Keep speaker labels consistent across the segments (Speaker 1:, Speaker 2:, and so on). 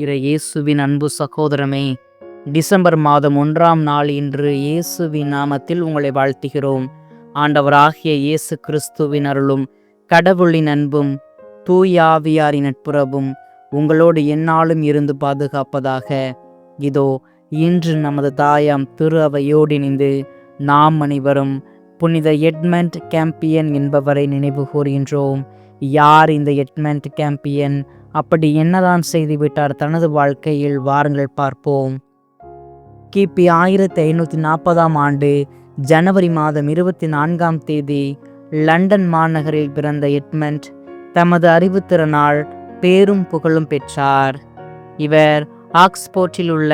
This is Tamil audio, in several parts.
Speaker 1: இறை இயேசுவின் அன்பு சகோதரமே டிசம்பர் மாதம் ஒன்றாம் நாள் இன்று இயேசுவின் நாமத்தில் உங்களை வாழ்த்துகிறோம். ஆண்டவராகிய இயேசு கிறிஸ்துவின் அருளும் கடவுளின் அன்பும் தூயாவியாரின் நட்புறவும் உங்களோடு எந்நாளும் இருந்து பாதுகாப்பதாக. இதோ இன்று நமது தாயாம் திரு அவையோடு நாம் அனைவரும் புனித எட்மண்ட் கேம்பியன் என்பவரை நினைவு கூறுகின்றோம். யார் இந்த எட்மண்ட் கேம்பியன்? அப்படி என்னதான் செய்துவிட்டார் தனது வாழ்க்கையில்? வாருங்கள் பார்ப்போம். கிபி ஆயிரத்தி ஐநூற்றி நாற்பதாம் ஆண்டு ஜனவரி மாதம் இருபத்தி நான்காம் தேதி லண்டன் மாநகரில் பிறந்த எட்மண்ட் தமது அறிவுத்திறனால் பேரும் புகழும் பெற்றார். இவர் ஆக்ஸ்போர்ட்டில் உள்ள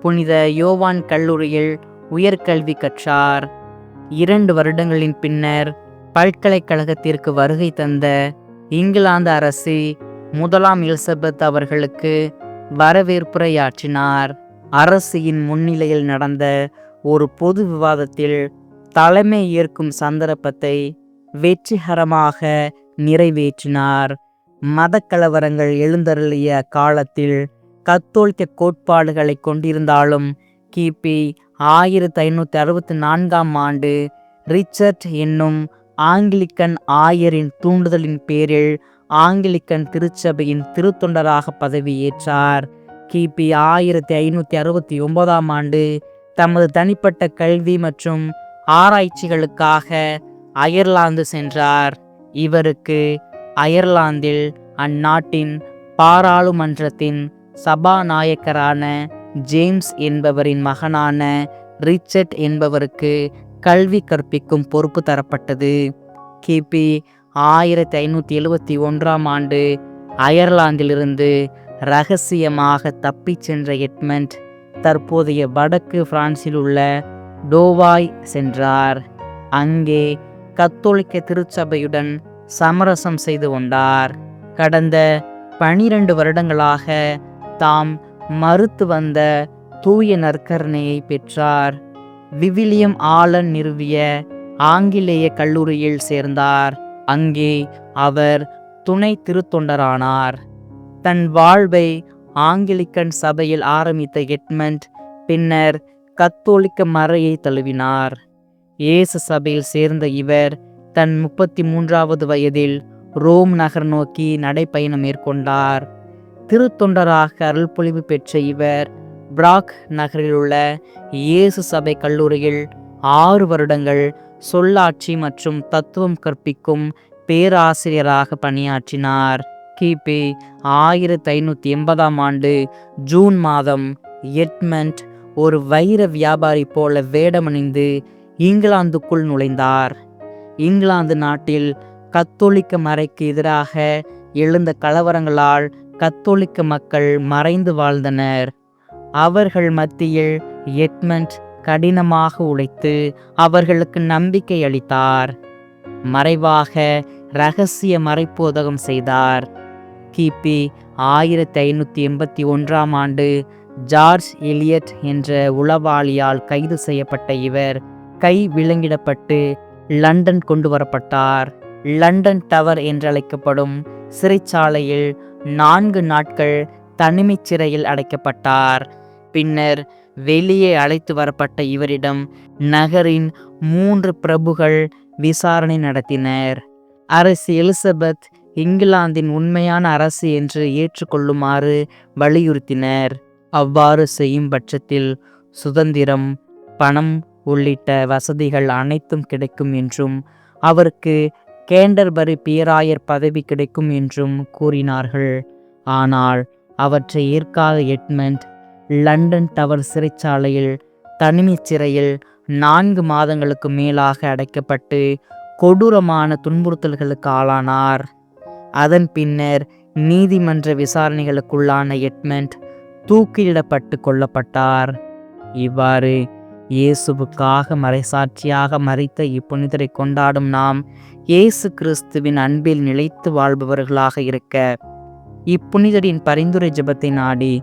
Speaker 1: புனித யோவான் கல்லூரியில் உயர்கல்வி கற்றார். இரண்டு வருடங்களின் பின்னர் பல்கலைக்கழகத்திற்கு வருகை தந்த இங்கிலாந்து அரசு முதலாம் எலிசபெத் அவர்களுக்கு வரவேற்புரையாற்றினார். அரசியின் முன்னிலையில் நடந்த ஒரு பொது விவாதத்தில் தலைமை ஏற்கும் சந்தர்ப்பத்தை வெற்றிகரமாக நிறைவேற்றினார். மதக்கலவரங்கள் எழுந்தருளிய காலத்தில் கத்தோலிக்க கோட்பாடுகளை கொண்டிருந்தாலும் கிபி ஆயிரத்தி ஐநூற்றி அறுபத்தி நான்காம் ஆண்டு ரிச்சர்ட் என்னும் ஆங்கிலிக்கன் ஆயரின் தூண்டுதலின் பேரில் ஆங்கிலிக்கன் திருச்சபையின் திருத்தொண்டராக பதவியேற்றார். கிபி ஆயிரத்தி ஐநூற்றி அறுபத்தி ஒன்பதாம் ஆண்டு தமது தனிப்பட்ட கல்வி மற்றும் ஆராய்ச்சிகளுக்காக அயர்லாந்து சென்றார். இவருக்கு அயர்லாந்தில் அந்நாட்டின் பாராளுமன்றத்தின் சபாநாயகரான ஜேம்ஸ் என்பவரின் மகனான ரிச்சர்ட் என்பவருக்கு கல்வி கற்பிக்கும் பொறுப்பு தரப்பட்டது. கிபி ஆயிரத்தி ஐநூற்றி எழுபத்தி ஒன்றாம் ஆண்டு அயர்லாந்திலிருந்து ரகசியமாக தப்பிச் சென்ற எட்மண்ட் தற்போதைய வடக்கு பிரான்சில் உள்ள டோவாய் சென்றார். அங்கே கத்தோலிக்க திருச்சபையுடன் சமரசம் செய்து கொண்டார். கடந்த பனிரெண்டு வருடங்களாக தாம் மறுத்து வந்த தூய நற்கரணையை பெற்றார். விவிலியம் ஆலன் நிறுவிய ஆங்கிலேய கல்லூரியில் சேர்ந்தார். அங்கே அவர் துணை திருத்தொண்டரானார். தன் வாழ்வை ஆங்கிலிக்கன் சபையில் ஆரம்பித்த எட்மண்ட் பின்னர் கத்தோலிக்க மறையை தழுவினார். இயேசு சபையில் சேர்ந்த இவர் தன் முப்பத்தி மூன்றாவது வயதில் ரோம் நகர் நோக்கி நடைப்பயணம் மேற்கொண்டார். திருத்தொண்டராக அருள்பொழிவு பெற்ற இவர் பிராக் நகரில் உள்ள இயேசு சபை கல்லூரியில் ஆறு வருடங்கள் சொல்லாட்சி மற்றும் தத்துவம் கற்பிக்கும் பேராசிரியராக பணியாற்றினார். கிபி ஆயிரத்தி ஐநூற்றி எண்பதாம் ஆண்டு ஜூன் மாதம் எட்மண்ட் ஒரு வைர வியாபாரி போல வேடமணிந்து இங்கிலாந்துக்குள் நுழைந்தார். இங்கிலாந்து நாட்டில் கத்தோலிக்க மறைக்கு எதிராக எழுந்த கலவரங்களால் கத்தோலிக்க மக்கள் மறைந்து வாழ்ந்தனர். அவர்கள் மத்தியில் எட்மண்ட் கடினமாக உழைத்து அவர்களுக்கு நம்பிக்கை அளித்தார். மறைவாக ரகசிய மறைப்போதகம் செய்தார். கிபி ஆயிரத்தி ஐநூற்றி எண்பத்தி ஒன்றாம் ஆண்டு ஜார்ஜ் எலியட் என்ற உளவாளியால் கைது செய்யப்பட்ட இவர் கை விலங்கிடப்பட்டு லண்டன் கொண்டு வரப்பட்டார். லண்டன் டவர் என்றழைக்கப்படும் சிறைச்சாலையில் நான்கு நாட்கள் தனிமைச் சிறையில் அடைக்கப்பட்டார். பின்னர் வெளியே அழைத்து வரப்பட்ட இவரிடம் நகரின் மூன்று பிரபுகள் விசாரணை நடத்தினர். அரசி எலிசபெத் இங்கிலாந்தின் உண்மையான அரசு என்று ஏற்றுக்கொள்ளுமாறு வலியுறுத்தினர். அவ்வாறு செய்யும் பட்சத்தில் சுதந்திரம் பணம் உள்ளிட்ட வசதிகள் அனைத்தும் கிடைக்கும் என்றும் அவருக்கு கேண்டர்பரி பேராயர் பதவி கிடைக்கும் என்றும் கூறினார்கள். ஆனால் அவற்றை ஏற்காத எட்மண்ட் லண்டன் டவர் சிறைச்சாலையில் தனிமைச் சிறையில் நான்கு மாதங்களுக்கு மேலாக அடைக்கப்பட்டு கொடூரமான துன்புறுத்தல்களுக்கு ஆளானார். அதன் பின்னர் நீதிமன்ற விசாரணைகளுக்குள்ளான எட்மெண்ட் தூக்கிலிடப்பட்டு கொல்லப்பட்டார். இவ்வாறு இயேசுவுக்காக மறைசாட்சியாக மறைத்த இப்புனிதரை கொண்டாடும் நாம் இயேசு கிறிஸ்துவின் அன்பில் நிலைத்து வாழ்பவர்களாக இருக்க இப்புனிதரின் பரிந்துரை ஜபத்தை நாடி